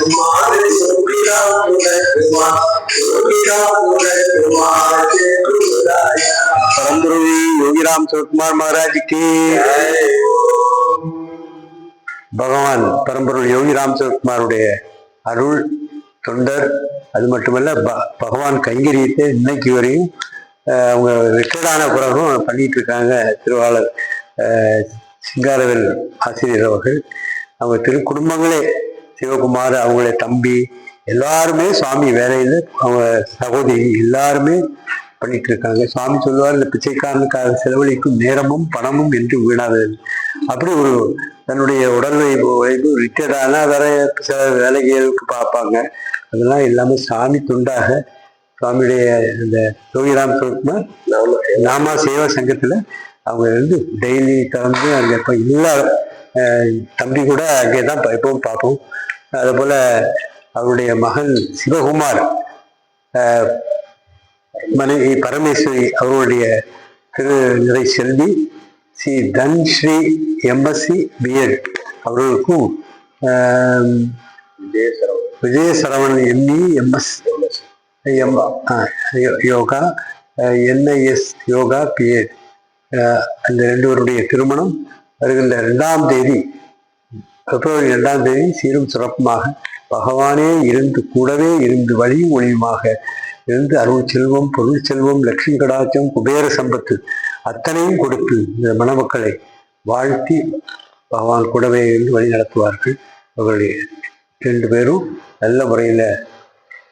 राम कुमार योगी राम कुमार के बुलाया योगी राम सूरत कुमार योगी राम सूरत कुमार योगी राम सूरत कुमार जय गुरु राया योगी राम कुमार योगी राम कुमार योगी राम कुमार के बुलाया परम गुरु योगी राम सूरत कुमार महाराज की பகவான் பரம்பொருள் யோகி ராமசுகுமாருடைய அருள் தொண்டர் அது மட்டுமல்ல ப- பகவான் கைங்கரியத்தை இன்னைக்கு வரையும் அஹ், அவங்க ரிட்டையர்டான பிறகும் பண்ணிட்டு இருக்காங்க திருவாளர் அஹ், சிங்காரவேல் ஆசிரியர் அவர்கள் அவங்க திரு குடும்பங்களே சிவகுமார் அவங்களுடைய தம்பி எல்லாருமே சுவாமி வேலையில் அவங்க சகோதரி எல்லாருமே பண்ணிட்டு இருக்காங்க சுவாமி சொல்லுவார் இந்த பிச்சைக்காரனுக்காக செலவழிக்கும் நேரமும் பணமும் என்று வீணாதது அப்படி ஒரு தன்னுடைய உடல் உழைப்பு உழைப்பு ரிட்டையர்ட் ஆனால் வேற சில வேலைகளுக்கு பார்ப்பாங்க. அதெல்லாம் எல்லாமே சாமி துண்டாக சுவாமியுடைய இந்த யோகிராம் சுகுமார் நாமா சேவா சங்கத்தில் அவங்க வந்து டெய்லி கலந்து அங்கே இப்போ எல்லா தம்பி கூட அங்கே தான் எப்பவும் பார்ப்போம். அதுபோல் போல அவருடைய மகன் சிவகுமார் அஹ், மனைவி பரமேஸ்வரி அவருடைய திரு நிறை செல்வி ஸ்ரீ தன்ஸ்ரீ எம்எஸ்சி பிஎட் அவர்களுக்கும் ஆம், Vijaya Saravanan ME MS M yoga NIS yoga BEd அந்த ரெண்டுவருடைய திருமணம் வருகின்ற இரண்டாம் தேதி பிப்ரவரி இரண்டாம் தேதி சீரும் சிறப்புமாக பகவானே இருந்து கூடவே இருந்து வழியும் ஒளியுமாக இருந்து அருள் செல்வம் பொருள் செல்வம் லட்சுமி கடாச்சம் குபேர சம்பத்து அத்தனையும் கொடுத்து இந்த மணமக்களை வாழ்த்தி பகவான் கூடவே இருந்து வழி நடத்துவார்கள். அவர்களுடைய ரெண்டு பேரும் நல்ல முறையில்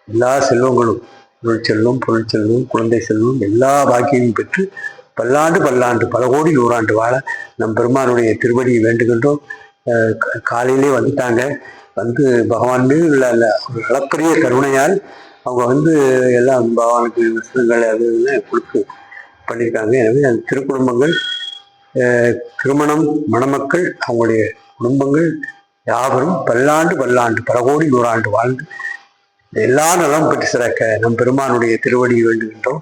எல்லா செல்வங்களும் பொருள் செல்வம் பொருள் செல்வம் குழந்தை செல்வம் எல்லா பாக்கியமும் பெற்று பல்லாண்டு பல்லாண்டு பல கோடி நூறாண்டு வாழ நம் பெருமானுடைய திருவடியை வேண்டுகின்றோம். அஹ் காலையிலே வந்துட்டாங்க. வந்து பகவான் மீது உள்ள ஒரு அளப்பரிய கருணையால் அவங்க வந்து எல்லாம் பகவானுக்கு விஷயங்கள் அது கொடுத்து பண்ணியிருக்காங்க. எனவே அந்த திருக்குடும்பங்கள் அஹ் திருமணம் மணமக்கள் அவங்களுடைய குடும்பங்கள் யாவரும் பல்லாண்டு பல்லாண்டு பல கோடி நூறாண்டு வாழ்ந்து எல்லா நலம் பெற்று சிறக்க நம் பெருமானுடைய திருவடி வேண்டுகின்றோம்.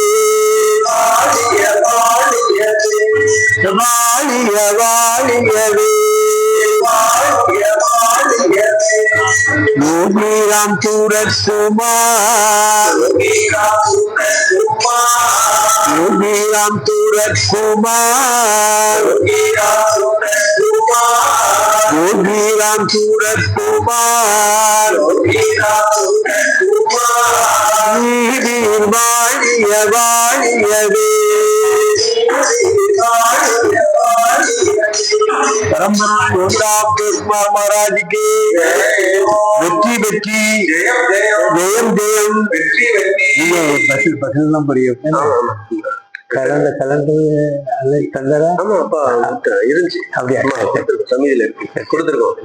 வாழிய வாழியவே யோகிராம் சூரத் குமார் யோகிராம் சூரத் குமார் யோகிராம் சூரத் குமார் நீதிர் வாழிய பரம்பரா யோகிராம் குமார் மகாராஜுக்கு வெற்றி வெற்றி ஜெயம் ஜெயம் பஸ்ஸில் பஸ்ஸில் தான் புரியும் கலந்த கலந்து தந்தரா ஆமா அப்பா இருந்துச்சு அப்படியா சமையல இருக்கு கொடுத்துருக்கோம்